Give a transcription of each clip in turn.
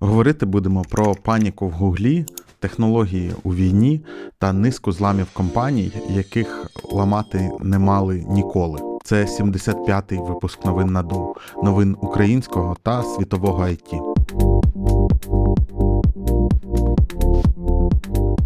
Говорити будемо про паніку в Гуглі, технології у війні та низку зламів компаній, яких ламати не мали ніколи. Це 75-й випуск новин на ДОУ, новин українського та світового IT.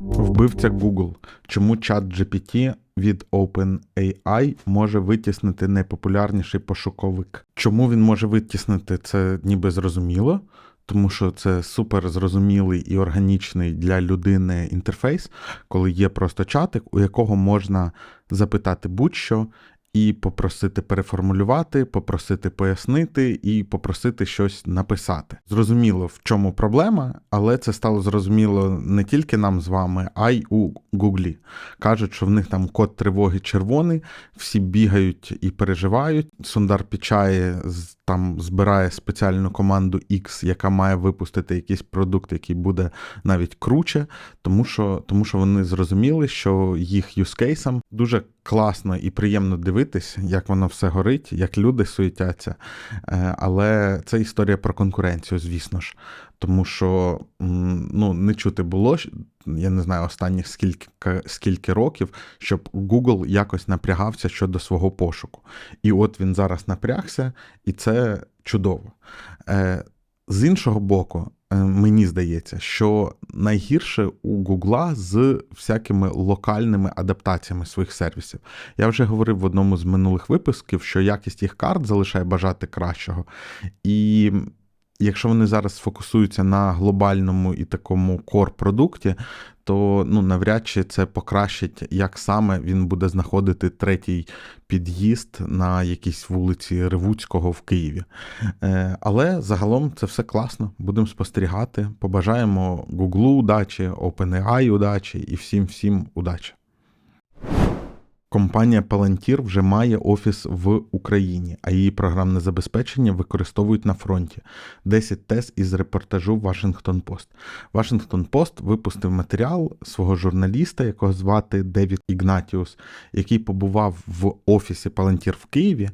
Вбивця Google. Чому чат GPT від OpenAI може витіснити найпопулярніший пошуковик? Чому він може витіснити це ніби зрозуміло? Тому що це супер зрозумілий і органічний для людини інтерфейс, коли є просто чатик, у якого можна запитати будь-що і попросити переформулювати, попросити пояснити і попросити щось написати. Зрозуміло, в чому проблема, але це стало зрозуміло не тільки нам з вами, а й у Гуглі. Кажуть, що в них там код тривоги червоний, всі бігають і переживають. Сундар Пічає з- там збирає спеціальну команду X, яка має випустити якийсь продукт, який буде навіть круче, тому що, тому що вони зрозуміли, що їх юзкейсам дуже класно і приємно дивитись, як воно все горить, як люди суетяться. Е, Але це історія про конкуренцію, звісно ж. Тому що ну, не чути було, я не знаю, останніх скільки, скільки років, щоб Google якось напрягався щодо свого пошуку. І от він зараз напрягся, і це чудово. Е, З іншого боку, е, мені здається, що найгірше у Гугла з всякими локальними адаптаціями своїх сервісів. Я вже говорив в одному з минулих випусків, що якість їх карт залишає бажати кращого. І якщо вони зараз фокусуються на глобальному і такому кор-продукті, то ну, навряд чи це покращить, як саме він буде знаходити третій під'їзд на якійсь вулиці Ревуцького в Києві. Е, але загалом це все класно. Будемо спостерігати. Побажаємо Гуглу удачі, OpenAI удачі і всім всім удачі. Компанія Palantir вже має офіс в Україні, а її програмне забезпечення використовують на фронті. 10 тез із репортажу Washington Post. Washington Post випустив матеріал свого журналіста, якого звати Девід Ігнатіус, який побував в офісі Palantir в Києві.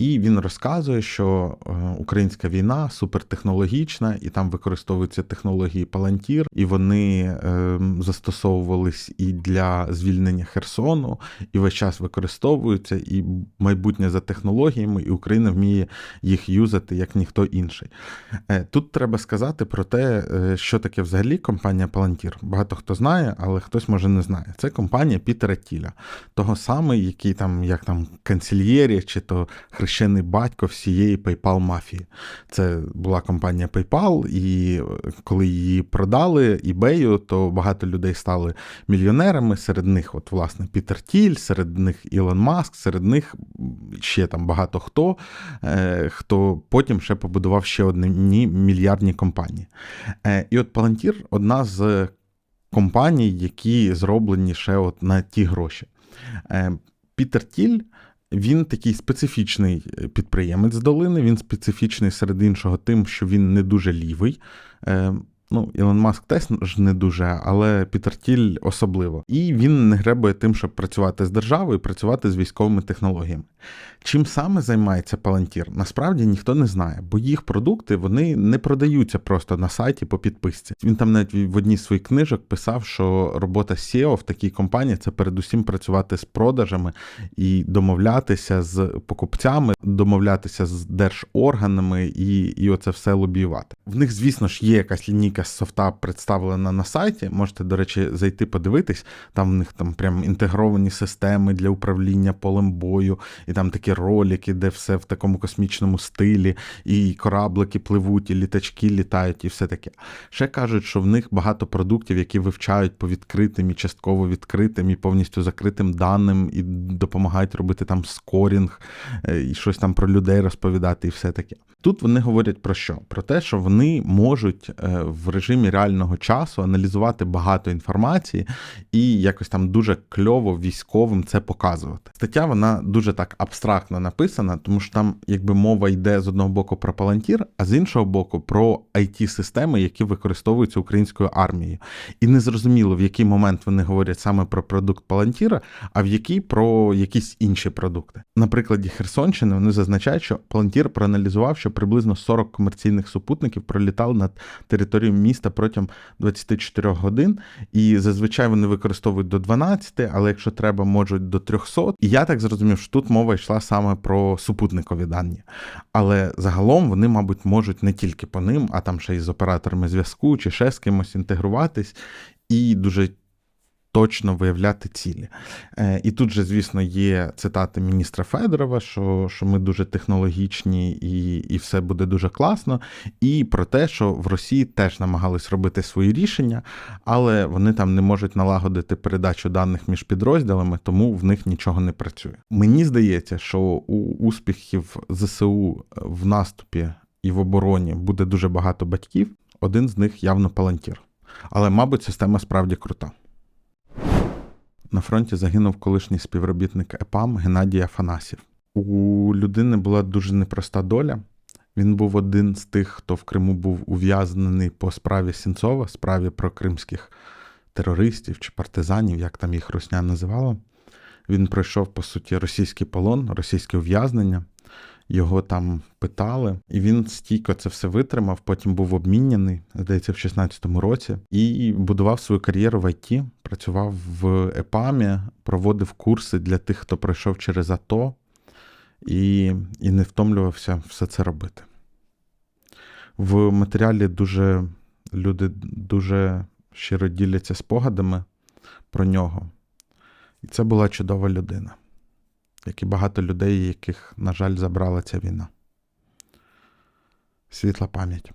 І він розказує, що е, українська війна супертехнологічна, і там використовуються технології Palantir, і вони е, застосовувались і для звільнення Херсону, і весь час використовуються, і майбутнє за технологіями, і Україна вміє їх юзати як ніхто інший. Е, Тут треба сказати про те, е, що таке взагалі компанія Palantir. Багато хто знає, але хтось може не знає. Це компанія Пітера Тіля, того саме, який там, як там канцельєрі, чи то хрещений батько всієї PayPal мафії. Це була компанія PayPal, і е, коли її продали eBay, то багато людей стали мільйонерами. Серед них, от, власне, Пітер Тіль, серед них Ілон Маск, серед них ще там багато хто, е, хто потім ще побудував ще одні мільярдні компанії. Е, І от Palantir одна з компаній, які зроблені ще от на ті гроші. Пітер Тіль. Він такий специфічний е, підприємець з долини. Він специфічний серед іншого, тим, що він не дуже лівий. Ну, Ілон Маск теж не дуже, але Пітер Тіль особливо. І він не гребує тим, щоб працювати з державою, працювати з військовими технологіями. Чим саме займається Palantir? Насправді ніхто не знає, бо їх продукти вони не продаються просто на сайті по підписці. Він там навіть в одній з своїх книжок писав, що робота SEO в такій компанії це передусім працювати з продажами і домовлятися з покупцями, домовлятися з держорганами і, і оце все лобіювати. В них, звісно ж, є якась лінійка з софта представлена на сайті. Можете, до речі, зайти подивитись. Там в них там прям інтегровані системи для управління полем бою, і там такі ролики, де все в такому космічному стилі, і кораблики пливуть, і літачки літають, і все таке. Ще кажуть, що в них багато продуктів, які вивчають по відкритим і частково відкритим, і повністю закритим даним, і допомагають робити там скорінг, е, і щось там про людей розповідати, і все таке. Тут вони говорять про що? Про те, що вони можуть е, в режимі реального часу аналізувати багато інформації і якось там дуже кльово військовим це показувати. Стаття вона дуже так абстрактно написана, тому що там якби мова йде з одного боку про Палантір, а з іншого боку про it системи які використовуються українською армією. І незрозуміло, в який момент вони говорять саме про продукт Палантіра, а в який про якісь інші продукти. На прикладі Херсонщини вони зазначають, що Палантір проаналізував, що приблизно 40 комерційних супутників пролітали над територією міста протягом 24 годин, і зазвичай вони використовують до 12, але якщо треба, можуть до 300. І я так зрозумів, що тут мова йшла саме про супутникові дані. Але загалом вони, мабуть, можуть не тільки по ним, а там ще й з операторами зв'язку чи ще з кимось інтегруватись. І дуже точно виявляти цілі. Е, І тут же, звісно, є цитати міністра Федорова, що що ми дуже технологічні і і все буде дуже класно. І про те, що в Росії теж намагались робити свої рішення, але вони там не можуть налагодити передачу даних між підрозділами, тому в них нічого не працює. Мені здається, що у успіхів ЗСУ в наступі і в обороні буде дуже багато батьків. Один з них явно палантір. Але, мабуть, система справді крута. На фронті загинув колишній співробітник ЕПАМ Геннадій Афанасів. У людини була дуже непроста доля. Він був один з тих, хто в Криму був ув'язнений по справі Сінцова, справі про кримських терористів чи партизанів, як там їх Русня називала. Він пройшов, по суті, російський полон, російське ув'язнення його там питали, і він стійко це все витримав. Потім був обміняний, здається, в 16-му році, і будував свою кар'єру в ІТ, працював в ЕПАМі, проводив курси для тих, хто пройшов через АТО, і, і не втомлювався все це робити. В матеріалі дуже люди дуже щиро діляться спогадами про нього. І це була чудова людина як і багато людей, яких, на жаль, забрала ця війна. Світла пам'ять.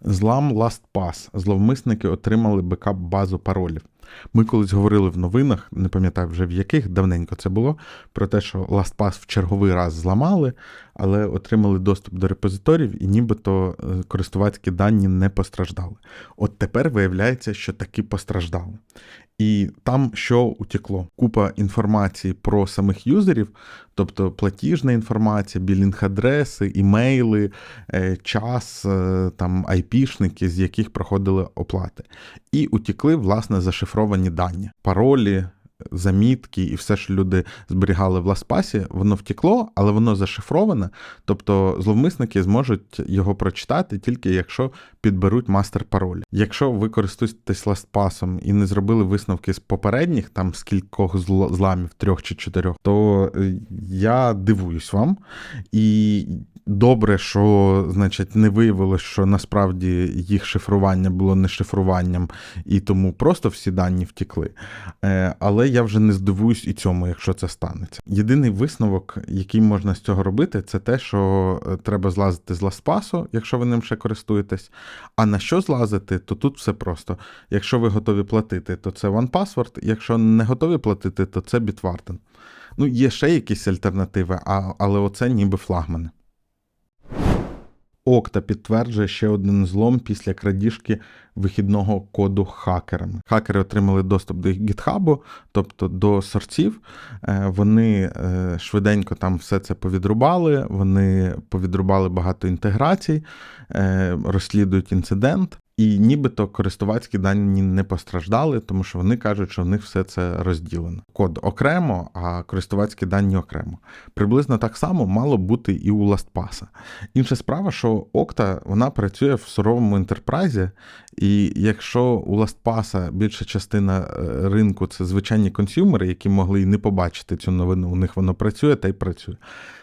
Злам LastPass. Зловмисники отримали бекап-базу паролів. Ми колись говорили в новинах, не пам'ятаю вже в яких давненько це було, про те, що LastPass в черговий раз зламали, але отримали доступ до репозиторів і нібито е, користувацькі дані не постраждали. От тепер виявляється, що таки постраждали. І там що утекло? Купа інформації про самих юзерів, тобто платіжна інформація, білінг-адреси, імейли, е, час, е, там айпішники, з яких проходили оплати. І утекли, власне, зашифровані дані, паролі, замітки і все, що люди зберігали в ласпасі, воно втекло, але воно зашифроване. Тобто зловмисники зможуть його прочитати тільки якщо підберуть мастер пароль. Якщо ви користуєтесь ластпасом і не зробили висновки з попередніх, там з кількох зламів, трьох чи чотирьох, то е, я дивуюсь вам. І добре, що значить, не виявилось, що насправді їх шифрування було не шифруванням, і тому просто всі дані втекли. Е, але я вже не здивуюсь і цьому, якщо це станеться. Єдиний висновок, який можна з цього робити, це те, що е, треба злазити з ласпасу, якщо ви ним ще користуєтесь. А на що злазити, то тут все просто. Якщо ви готові платити, то це OnePassword, Якщо не готові платити, то це Bitwarden. Ну, є ще якісь альтернативи, але оце ніби флагмани. Окта підтверджує ще один злом після крадіжки вихідного коду хакерами. Хакери отримали доступ до гітхабу, тобто до сорців. Е, вони е, швиденько там все це повідрубали, вони повідрубали багато інтеграцій, е, розслідують інцидент. І нібито користувацькі дані не постраждали, тому що вони кажуть, що в них все це розділено. Код окремо, а користувацькі дані окремо. Приблизно так само мало бути і у LastPass. Інша справа, що Okta вона працює в суровому ентерпрайзі, і якщо у LastPass більша частина е, ринку це звичайні консюмери, які могли і не побачити цю новину, у них воно працює та й працює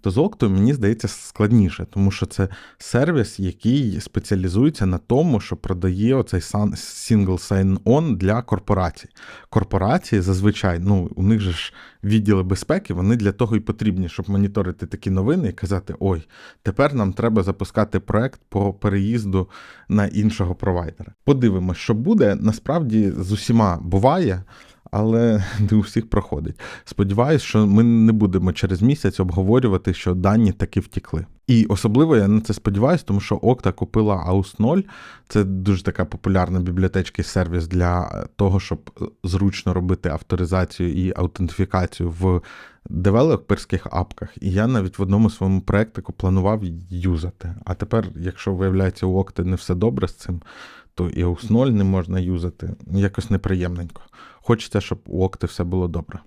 то з Octo, мені здається складніше, тому що це сервіс, який спеціалізується на тому, що продає оцей single sign-on для корпорацій. Корпорації зазвичай, ну у них же ж відділи безпеки, вони для того і потрібні, щоб моніторити такі новини і казати: ой, тепер нам треба запускати проект по переїзду на іншого провайдера. Подивимось, що буде. Насправді з усіма буває. Але не у всіх проходить. Сподіваюсь, що ми не будемо через місяць обговорювати, що дані таки втікли. І особливо я на це сподіваюся, тому що Okta купила AUS 0. Це дуже така популярна бібліотечний сервіс для того, щоб зручно робити авторизацію і аутентифікацію в девелоперських апках. І я навіть в одному своєму проєктику планував юзати. А тепер, якщо виявляється, у Okta не все добре з цим, то і AUS 0 не можна юзати. Якось неприємненько. Хочеться, щоб у Okta все було добре.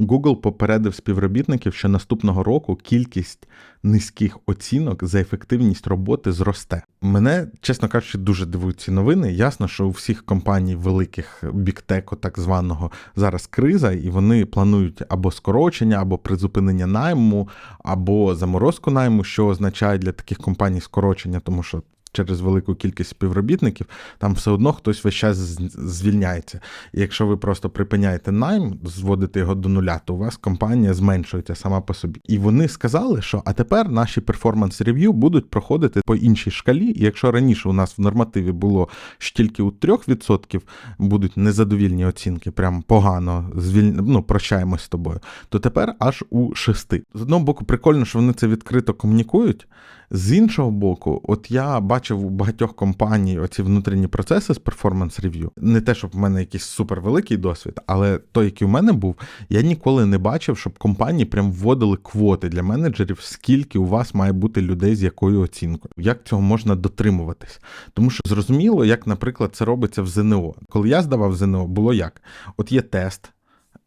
Google попередив співробітників, що наступного року кількість низьких оцінок за ефективність роботи зросте. Мене, чесно кажучи, дуже дивують ці новини. Ясно, що у всіх компаній великих біктеку, так званого, зараз криза, і вони планують або скорочення, або призупинення найму, або заморозку найму, що означає для таких компаній скорочення, тому що через велику кількість співробітників, там все одно хтось весь час звільняється. І якщо ви просто припиняєте найм, зводите його до нуля, то у вас компанія зменшується сама по собі. І вони сказали, що а тепер наші перформанс-рев'ю будуть проходити по іншій шкалі. І якщо раніше у нас в нормативі було що тільки у 3% будуть незадовільні оцінки, прям погано звіль... ну, прощаємось з тобою, то тепер аж у 6. З одного боку, прикольно, що вони це відкрито комунікують. З іншого боку, от я бачив у багатьох компаній оці внутрішні процеси з перформанс рев'ю. Не те, щоб в мене якийсь супервеликий досвід, але той, який у мене був, я ніколи не бачив, щоб компанії прям вводили квоти для менеджерів, скільки у вас має бути людей з якою оцінкою. Як цього можна дотримуватись? Тому що зрозуміло, як, наприклад, це робиться в ЗНО. Коли я здавав ЗНО, було як: от є тест.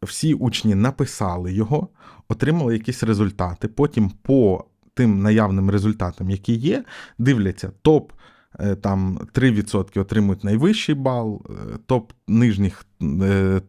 Всі учні написали його, отримали якісь результати. Потім по тим наявним результатам, які є, дивляться топ е, там 3% отримують найвищий бал, е, топ нижніх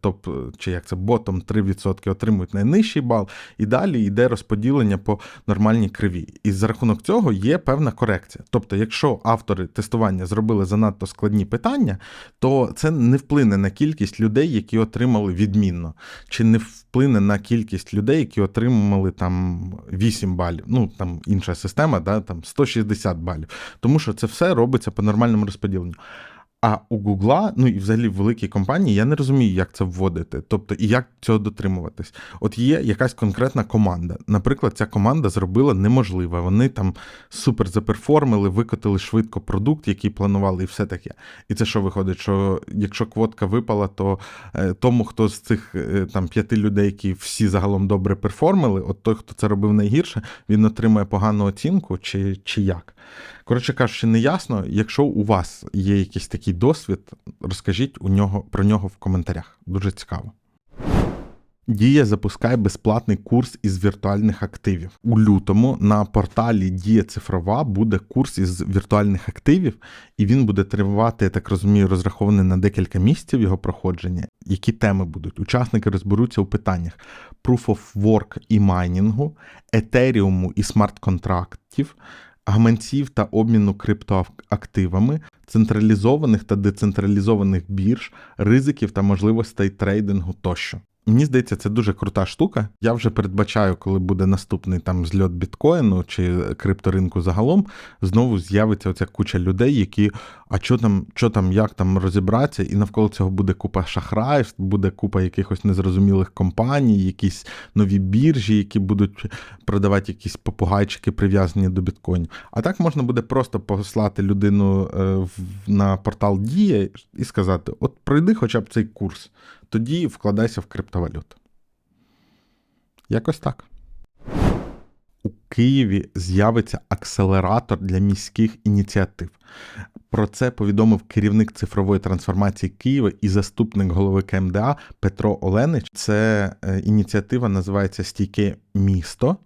топ, чи як це ботом 3% отримують найнижчий бал, і далі йде розподілення по нормальній криві. І за рахунок цього є певна корекція. Тобто, якщо автори тестування зробили занадто складні питання, то це не вплине на кількість людей, які отримали відмінно, чи не вплине на кількість людей, які отримали там 8 балів. Ну там інша система, да, там 160 балів. Тому що це все робиться по нормальному розподіленню. А у Гугла, ну і взагалі в великій компанії, я не розумію, як це вводити, тобто і як цього дотримуватись. От є якась конкретна команда. Наприклад, ця команда зробила неможливе. Вони там супер заперформили, викотили швидко продукт, який планували, і все таке. І це що виходить? Що якщо квотка випала, то е, тому, хто з цих е, там п'яти людей, які всі загалом добре перформили, от той, хто це робив найгірше, він отримує погану оцінку, чи, чи як. Коротше кажучи, не ясно. Якщо у вас є якийсь такий досвід, розкажіть у нього про нього в коментарях. Дуже цікаво. Дія запускає безплатний курс із віртуальних активів. У лютому на порталі Дія Цифрова буде курс із віртуальних активів, і він буде тривати, я так розумію, розрахований на декілька місяців його проходження. Які теми будуть? Учасники розберуться у питаннях Proof of Work і майнінгу, етеріуму і смарт-контрактів, гаманців та обміну криптоактивами, централізованих та децентралізованих бірж, ризиків та можливостей трейдингу тощо. Мені здається, це дуже крута штука. Я вже передбачаю, коли буде наступний там зльот біткоїну чи крипторинку загалом, знову з'явиться оця куча людей, які а що там, що там, як там розібратися, і навколо цього буде купа шахраїв, буде купа якихось незрозумілих компаній, якісь нові біржі, які будуть продавати якісь попугайчики, прив'язані до біткоїнів. А так можна буде просто послати людину е, на портал Дія і сказати: от пройди хоча б цей курс тоді вкладайся в криптовалюту. Якось так. У Києві з'явиться акселератор для міських ініціатив. Про це повідомив керівник цифрової трансформації Києва і заступник голови КМДА Петро Оленич. Це е, ініціатива називається Стійке місто.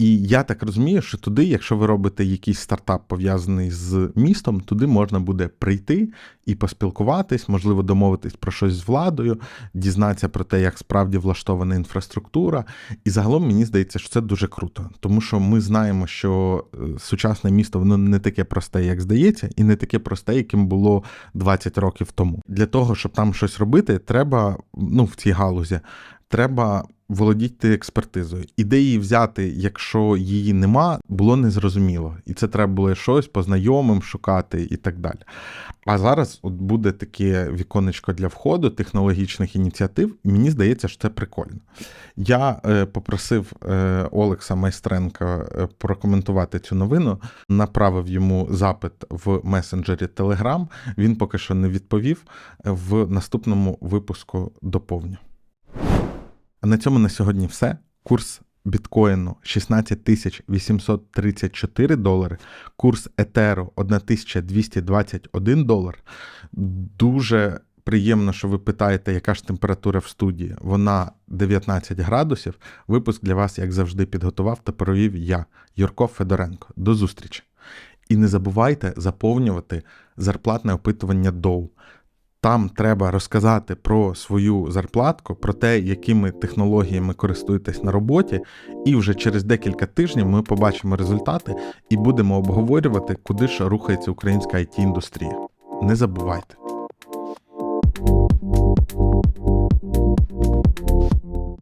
І я так розумію, що туди, якщо ви робите якийсь стартап пов'язаний з містом, туди можна буде прийти і поспілкуватись, можливо, домовитись про щось з владою, дізнатися про те, як справді влаштована інфраструктура. І загалом мені здається, що це дуже круто, тому що ми знаємо, що е, сучасне місто воно не таке просте, як здається, і не таке просте, яким було 20 років тому. Для того, щоб там щось робити, треба ну в цій галузі, треба володіти експертизою. І де її взяти, якщо її нема, було незрозуміло. І це треба було щось по знайомим шукати і так далі. А зараз от буде таке віконечко для входу технологічних ініціатив, і мені здається, що це прикольно. Я е, попросив е, Олекса Майстренка е, прокоментувати цю новину, направив йому запит в месенджері Telegram. Він поки що не відповів. В наступному випуску доповню. А на цьому на сьогодні все. Курс біткоїну 16 834 долари, курс Етеру 1221 долар. Дуже приємно, що ви питаєте, яка ж температура в студії. Вона 19 градусів. Випуск для вас, як завжди, підготував та провів я, Юрко Федоренко. До зустрічі! І не забувайте заповнювати зарплатне опитування DOW. Там треба розказати про свою зарплатку, про те, якими технологіями користуєтесь на роботі, і вже через декілька тижнів ми побачимо результати і будемо обговорювати, куди ж рухається українська it індустрія Не забувайте.